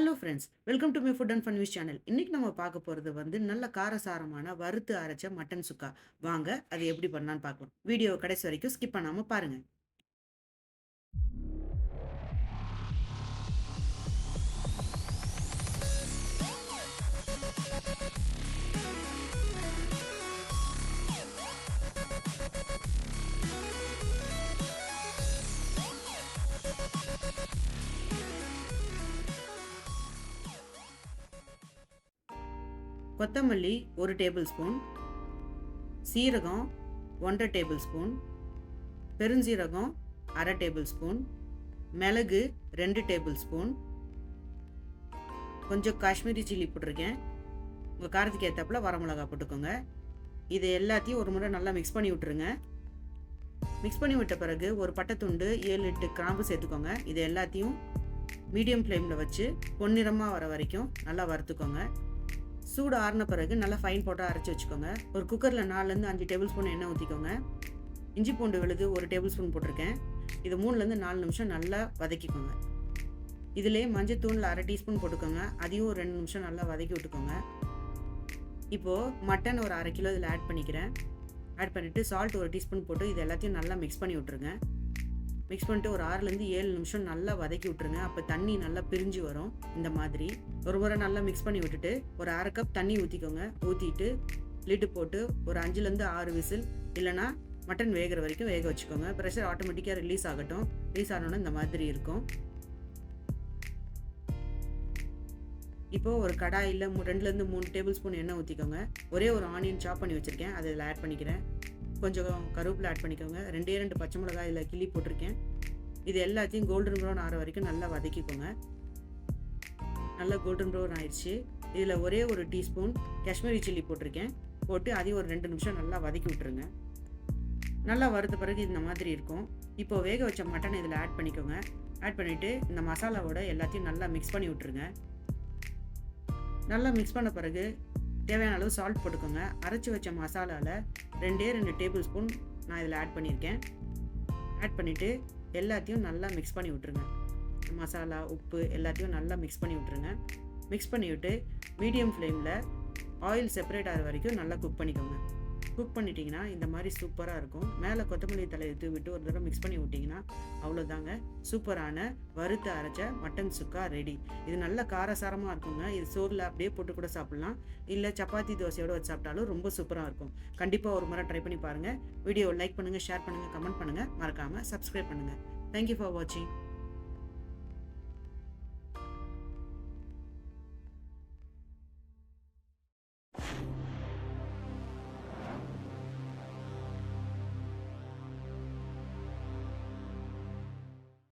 Hello friends welcome to my food and fun news channel இன்னைக்கு நம்ம பார்க்க போகிறது வந்து நல்ல காரசாரமான வறுத்து அரைச்ச மட்டன் சுக்கா. வாங்க அது எப்படி பண்ணலான்னு பார்க்கலாம். வீடியோ கடைசி வரைக்கும் ஸ்கிப் பண்ணாமல் பாருங்கள் கொத்தமல்லி ஒரு டேபிள் ஸ்பூன். சீரகம் ஒன்றரை டேபிள் ஸ்பூன். பெருஞ்சீரகம் அரை டேபிள் ஸ்பூன். மிளகு ரெண்டு டேபிள் ஸ்பூன். கொஞ்சம் காஷ்மீரி சில்லி போட்டிருக்கேன். உங்கள் காரத்துக்கு ஏற்றப்பில் வரமிளகா போட்டுக்கோங்க. இது எல்லாத்தையும் ஒரு முறை நல்லா மிக்ஸ் பண்ணி விட்டுருங்க. மிக்ஸ் பண்ணி விட்ட பிறகு ஒரு பட்டைத்துண்டு ஏழு எட்டு கிராம்பு சேர்த்துக்கோங்க. இது எல்லாத்தையும் மீடியம் ஃப்ளேமில் வச்சு பொன்னிறமாக வர வரைக்கும் நல்லா வறுத்துக்கோங்க. சூடு ஆறின பிறகு நல்லா ஃபைன் போட்டால் அரைச்சி வச்சுக்கோங்க. ஒரு குக்கரில் நாலுலேருந்து அஞ்சு டேபிள் ஸ்பூன் எண்ணெய் ஊற்றிக்கோங்க இஞ்சி பூண்டு விழுது ஒரு டேபிள் ஸ்பூன் போட்டிருக்கேன். இது மூணுலேருந்து நாலு நிமிஷம் நல்லா வதக்கிக்கோங்க. இதிலே மஞ்சள் தூணில் அரை டீஸ்பூன் போட்டுக்கோங்க. அதையும் ஒரு ரெண்டு நிமிஷம் நல்லா வதக்கி விட்டுக்கோங்க. இப்போது மட்டன் ஒரு அரை கிலோ இதில் ஆட் பண்ணிக்கிறேன். ஆட் பண்ணிவிட்டு சால்ட் ஒரு டீஸ்பூன் போட்டு இது எல்லாத்தையும் நல்லா மிக்ஸ் பண்ணி விட்ருங்க மிக்ஸ் பண்ணிட்டு ஒரு ஆறுலேருந்து ஏழு நிமிஷம் நல்லா வதக்கி விட்ருங்க அப்போ தண்ணி நல்லா பிரிஞ்சு வரும் இந்த மாதிரி. ஒரு முறை நல்லா மிக்ஸ் பண்ணி விட்டுட்டு ஒரு அரை கப் தண்ணி ஊற்றிக்கோங்க ஊற்றிட்டு லிட்டு போட்டு ஒரு அஞ்சுலேருந்து ஆறு விசில் இல்லைனா மட்டன் வேகிற வரைக்கும் வேக வச்சுக்கோங்க. ப்ரெஷர் ஆட்டோமேட்டிக்காக ரிலீஸ் ஆகட்டும். ரிலீஸ் ஆனோன்னு இந்த மாதிரி இருக்கும். இப்போ ஒரு கடாயில் ரெண்டுலேருந்து மூணு டேபிள் ஸ்பூன் எண்ணெய் ஊற்றிக்கோங்க ஒரே ஒரு ஆனியன் சாப் பண்ணி வச்சுருக்கேன். அதை இதில் ஆட் பண்ணிக்கிறேன். கொஞ்சம் கருவேப்பிலை ஆட் பண்ணிக்கோங்க. ரெண்டே ரெண்டு பச்சை மிளகா இதில் கிள்ளி போட்டிருக்கேன். இது எல்லாத்தையும் கோல்டன் ப்ரௌன் ஆகிற வரைக்கும் நல்லா வதக்கிக்கோங்க. நல்லா கோல்டன் ப்ரௌன் ஆயிடுச்சு. இதில் ஒரே ஒரு டீஸ்பூன் காஷ்மீரி சில்லி போட்டிருக்கேன். போட்டு அதையும் ஒரு ரெண்டு நிமிஷம் நல்லா வதக்கி விட்ருங்க நல்லா வறுத்த பிறகு இந்த மாதிரி இருக்கும். இப்போ வேக வச்ச மட்டன் இதில் ஆட் பண்ணிக்கோங்க. ஆட் பண்ணிவிட்டு இந்த மசாலாவோட எல்லாத்தையும் நல்லா மிக்ஸ் பண்ணி விட்ருங்க நல்லா மிக்ஸ் பண்ண பிறகு தேவையான அளவு சால்ட் போட்டுக்கோங்க. அரைச்சி வச்ச மசாலாவில் ரெண்டே ரெண்டு டேபிள் ஸ்பூன் நான் இதில் ஆட் பண்ணியிருக்கேன். ஆட் பண்ணிவிட்டு எல்லாத்தையும் நல்லா மிக்ஸ் பண்ணி விட்ருங்க மசாலா உப்பு எல்லாத்தையும் நல்லா மிக்ஸ் பண்ணி விட்ருங்க மிக்ஸ் பண்ணிவிட்டு மீடியம் ஃப்ளேமில் ஆயில் செப்பரேட் ஆகிற வரைக்கும் நல்லா குக் பண்ணிக்கோங்க. குக் பண்ணிட்டீங்கன்னா இந்த மாதிரி சூப்பராக இருக்கும். மேலே கொத்தமல்லி தலையை தூவிட்டு ஒரு தடவை மிக்ஸ் பண்ணி விட்டிங்கன்னா அவ்வளோதாங்க சூப்பரான வறுத்து அரைச்ச மட்டன் சுக்கா ரெடி இது நல்ல காரசாரமாக இருக்குங்க. இது சோறில் அப்படியே போட்டு கூட சாப்பிட்லாம். இல்லை சப்பாத்தி தோசையோடு வச்சு சாப்பிட்டாலும் ரொம்ப சூப்பராக இருக்கும். கண்டிப்பாக ஒரு முறை ட்ரை பண்ணி பாருங்கள் வீடியோ லைக் பண்ணுங்கள் ஷேர் பண்ணுங்கள் கமெண்ட் பண்ணுங்கள் மறக்காமல் சப்ஸ்கிரைப் பண்ணுங்கள் தேங்க்யூ ஃபார் வாட்சிங்